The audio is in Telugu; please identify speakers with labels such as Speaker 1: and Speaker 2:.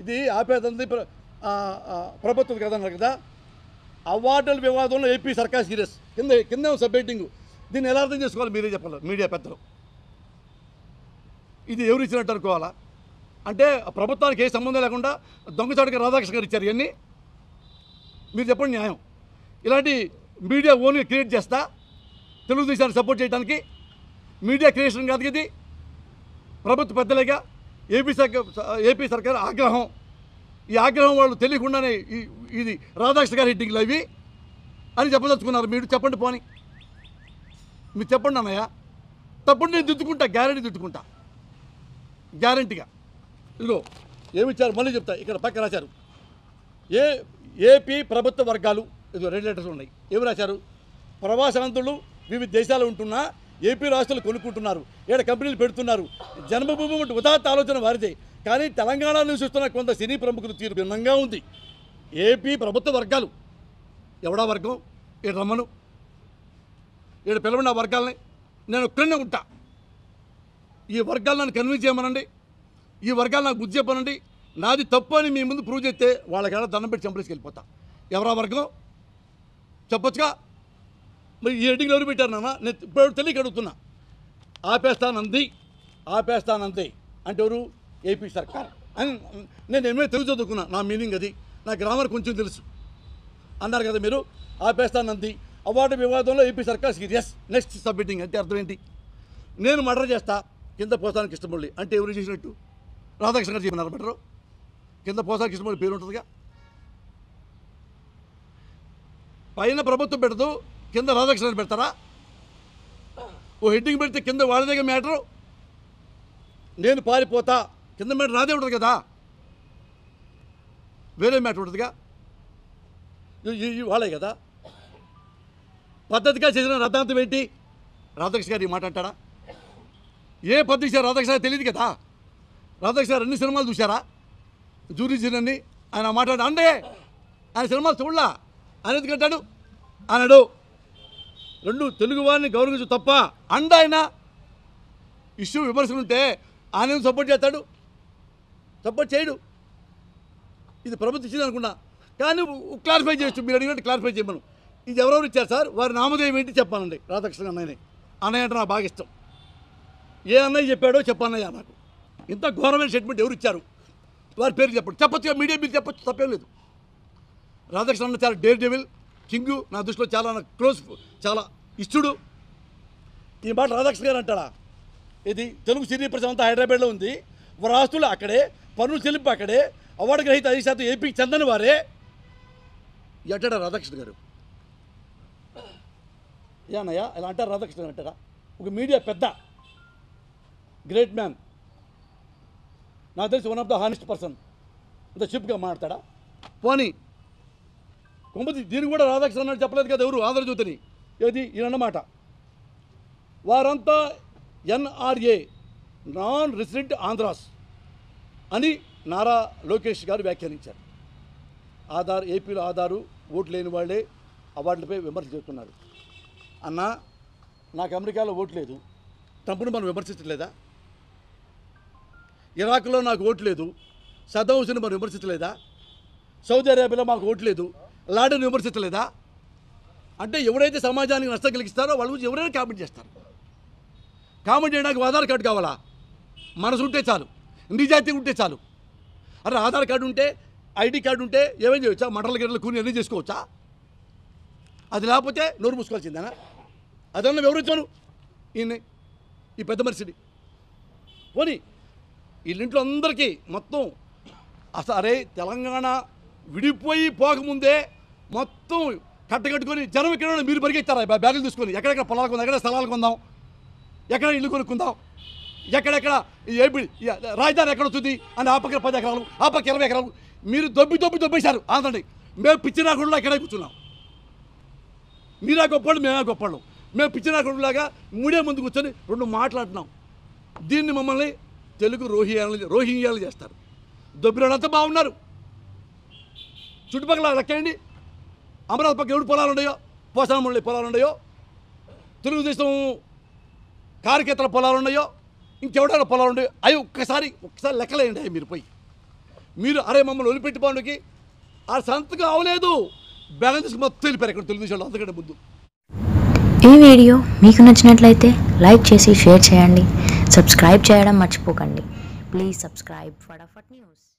Speaker 1: ఇది ఆపేదంది ప్రభుత్వం కదన్నారు కదా. అవార్డుల వివాదంలో ఏపీ సర్కార్ సీరియస్. కింద కింద సబ్మిటింగ్ దీన్ని ఎలా అర్థం చేసుకోవాలి మీరే చెప్పాలి మీడియా పెద్దలు. ఇది ఎవరు ఇచ్చినట్టు అనుకోవాలా? అంటే ప్రభుత్వానికి ఏ సంబంధం లేకుండా దొంగచాటుగా రాధాకృష్ణ గారు ఇచ్చారు ఇవన్నీ. మీరు చెప్పండి న్యాయం. ఇలాంటి మీడియా ఓన్గా క్రియేట్ చేస్తా తెలుగుదేశాన్ని సపోర్ట్ చేయడానికి మీడియా క్రియేషన్ కాదు ఇది. ప్రభుత్వ పెద్దలేగా ఏపీ సర్కార్ ఏపీ సర్కార్ ఆగ్రహం. ఈ ఆగ్రహం వాళ్ళు తెలియకుండానే ఇది రాధాకృష్ణ గారి హిట్టింగ్లు అవి. అని చెప్పదలుచుకున్నారు మీరు. చెప్పండి పోని. మీరు చెప్పండి అన్నయ్య. తప్పుడు నేను దిద్దుకుంటా గ్యారెంటీ దిద్దుకుంటా. గ్యారంటీగా. ఇదిగో ఏమిచ్చారు మళ్ళీ చెప్తా. ఇక్కడ పక్క రాశారు. ఏ ఏపీ ప్రభుత్వ వర్గాలు ఇదిగో రెండు లెటర్స్ ఉన్నాయి. ఏమి రాశారు? ప్రవాసాంతులు వివిధ దేశాలు ఉంటున్నా ఏపీ రాష్ట్రాలు కొనుక్కుంటున్నారు ఏడ కంపెనీలు పెడుతున్నారు. జన్మభూమి వంటి ఉదాత్త ఆలోచన వారిదే. కానీ తెలంగాణ నివసిస్తున్న కొంత సినీ ప్రముఖుల తీరు భిన్నంగా ఉంది. ఏపీ ప్రభుత్వ వర్గాలు. ఎవడా వర్గం? ఈడ రమ్మను. ఈడ పిలవండి ఆ వర్గాలని. నేను ఒక్కడనే ఉంటా. ఈ వర్గాలు నన్ను కన్విన్స్ చేయమనండి. ఈ వర్గాలు నాకు బుద్ధి చెప్పనండి నాది తప్పు అని మీ ముందు ప్రూవ్ చేస్తే వాళ్ళకి దండం పెట్టి చంపలేసి వెళ్ళిపోతా ఎవరా వర్గం? చెప్పొచ్చుగా? మరి ఈ ఎడ్డింగ్లు ఎవరు పెట్టారు నాన్న? నేను ఇప్పుడు తెలియక అడుగుతున్నా. ఆపేస్తానంది ఆపేస్తానంది. అంటే ఎవరు? ఏపీ సర్కార్. అని నేను ఏమే తెలుగు చదువుకున్నా నా మీనింగ్ అది. నా గ్రామర్ కొంచెం తెలుసు. అన్నారు కదా మీరు? ఆపేస్తానంది. అవార్డు వివాదంలో ఏపీ సర్కార్ సీరియస్. నెక్స్ట్ సబ్మిటింగ్ అంటే అర్థం ఏంటి? నేను మర్డర్ చేస్తా కింద పోసానికి ఇష్టపడి అంటే ఎవరు చేసినట్టు? రాధాకృష్ణ గారు చెప్పినారు మర్డరు? కింద పోసానికి ఇష్టపడి పేరు ఉంటుందిగా? పైన ప్రభుత్వం పెడదు కింద రాధాకృష్ణ పెడతారా? ఓ హెడ్డింగ్ పెడితే కింద వాళ్ళదేగా మ్యాటరు? నేను పారిపోతా కింద మ్యాటర్ నాదే ఉంటుంది కదా? వేరే మ్యాటర్ ఉంటుందిగా? వాళ్ళే కదా? పద్ధతిగా చేసిన రద్దాంతం ఏంటి? రాధాకృష్ణ గారు ఈ మాట అంటారా? ఏ పద్ధతి చేశారు రాధాకృష్ణ తెలియదు కదా? రాధాకృష్ణ గారు అన్ని సినిమాలు చూశారా? జూరీ ఆయన మాట్లాడు అండే ఆయన సినిమాలు చూడలా ఆయన ఎందుకు అంటాడు? అన్నాడు. రెండు తెలుగు వారిని గౌరవించు తప్ప అండాయన ఇష్యూ విమర్శలు ఉంటే ఆయన సపోర్ట్ చేస్తాడు. సపోర్ట్ చేయడు. ఇది ప్రభుత్వం ఇచ్చింది అనుకున్నా. కానీ క్లారిఫై చేయొచ్చు. మీరు అడిగినట్టు క్లారిఫై చేయమను. ఇది ఎవరెవరు ఇచ్చారు సార్? వారి నామధేయం ఏంటి చెప్పానండి రాధాకృష్ణ అన్నయ్యని. అన్నయ్య అంటే నాకు బాగా ఇష్టం. ఏ అన్నయ్య చెప్పాడో చెప్పన్నయ్య నాకు. ఇంత ఘోరమైన స్టేట్మెంట్ ఎవరు ఇచ్చారు? వారి పేరు చెప్పండి. చెప్పచ్చు మీడియా మీరు చెప్పచ్చు తప్పేం లేదు. రాధాకృష్ణ అన్న చాలా డేర్ డెవిల్ కింగు నా దృష్టిలో చాలా క్లోజ్ చాలా ఇష్టడు. ఈ మాట రాధాకృష్ణ గారు అంటాడా? ఇది తెలుగు సినీ ప్రజలు అంతా హైదరాబాద్లో ఉంది. వారి ఆస్తులు అక్కడే పనులు చెల్లింపు అక్కడే అవార్డు గ్రహీత ఐదు శాతం ఏపీకి చెందని వారే. అంటాడా రాధాకృష్ణ గారు? ఏ అన్నయ్య ఇలా అంటారు రాధాకృష్ణ గారు అంటారా? ఒక మీడియా పెద్ద గ్రేట్ మ్యాన్. నాకు తెలిసి one of the honest person. అంత చిప్గా మాట్లాడతాడా? పోనీ కొంపతి దీనికి కూడా రాధాకృష్ణ అన్నాడు చెప్పలేదు కదా ఎవరు? ఆంధ్రజ్యోతిని ఏది? ఈయనన్నమాట. వారంతా ఎన్ఆర్ఏ నాన్ రెసిడెంట్ ఆంధ్రాస్ అని నారా లోకేష్ గారు వ్యాఖ్యానించారు. ఆధార్ ఏపీలో ఆధారు ఓటు లేని వాళ్ళే అవార్డులపై విమర్శ చేస్తున్నారు. అన్న నాకు అమెరికాలో ఓటు లేదు. ట్రంప్ను మనం విమర్శించలేదా ఇరాక్లో నాకు ఓటు లేదు. సద్దం మనం విమర్శించలేదా? సౌదీ అరేబియాలో మాకు ఓటు లేదు. లాడని విమర్శించలేదా? అంటే ఎవరైతే సమాజానికి నష్టం కలిగిస్తారో వాళ్ళ గురించి ఎవరైనా కామెంట్ చేస్తారు. కామెంట్ చేయడానికి ఆధార్ కార్డు కావాలా? మనసు ఉంటే చాలు. నిజాయితీ ఉంటే చాలు. అరే ఆధార్ కార్డు ఉంటే ఐడి కార్డు ఉంటే ఏమేం చేయొచ్చా? మంటల గిన్నెలు కూని అన్నీ చేసుకోవచ్చా? అది లేకపోతే నోరు మూసుకోవాల్సిందేనా? అదన్నా వివరించాను ఈయన్ని ఈ పెద్ద మనిషిని. పోనీ వీళ్ళింట్లో అందరికీ మొత్తం అసలు అరే తెలంగాణ విడిపోయి పోకముందే మొత్తం కట్టగట్టుకొని జనం ఇక్కడ మీరు పరిగెత్తారా? బ్యాగులు తీసుకొని ఎక్కడెక్కడ పొలాలు కొందాం ఎక్కడ స్థలాలు కొందాం ఎక్కడ ఇల్లు కొనుక్కుందాం ఎక్కడెక్కడ ఏపీ రాజధాని ఎక్కడ వస్తుంది అని ఆ పక్కన పది ఎకరాలు ఆ పక్క ఇరవై ఎకరాలు. మీరు దొబ్బి దొబ్బి దొబ్బేశారు. ఆంధ్రని మేము పిచ్చినాకుండా ఇక్కడే కూర్చున్నాం. మీరా గొప్పవాళ్ళు మేమే గొప్పవాళ్ళు. మేము పిచ్చినాకుడులాగా మూడే ముందు కూర్చొని రెండు మాట్లాడుతున్నాం. దీన్ని మమ్మల్ని తెలుగు రోహింగ్యాలు రోహింగ్యాలు చేస్తారు. దొబ్బినంతా బాగున్నారు. చుట్టుపక్కల లెక్కండి అమరావతి పక్క ఎవడు పొలాలు ఉన్నాయో? పోసానముళ్ళి పొలాలు ఉన్నాయో? తెలుగుదేశం కార్యకర్తల పొలాలు ఉన్నాయో? ఇంకెవడైనా పొలాలు ఉన్నాయో? అవి ఒక్కసారి ఒక్కసారి లెక్కలేయండి అవి మీరు పోయి. మీరు అరే మమ్మల్ని వదిలిపెట్టి పండుకి ఆ సంతకం అవలేదు. బ్యాలెన్స్ తీసుకు మొత్తం వెళ్ళిపోయారు ఇక్కడ తెలుగుదేశం వాళ్ళు అంతకంటే ముందు.
Speaker 2: ఈ వీడియో మీకు నచ్చినట్లయితే లైక్ చేసి షేర్ చేయండి. సబ్స్క్రైబ్ చేయడం మర్చిపోకండి. Please subscribe Fatafat news.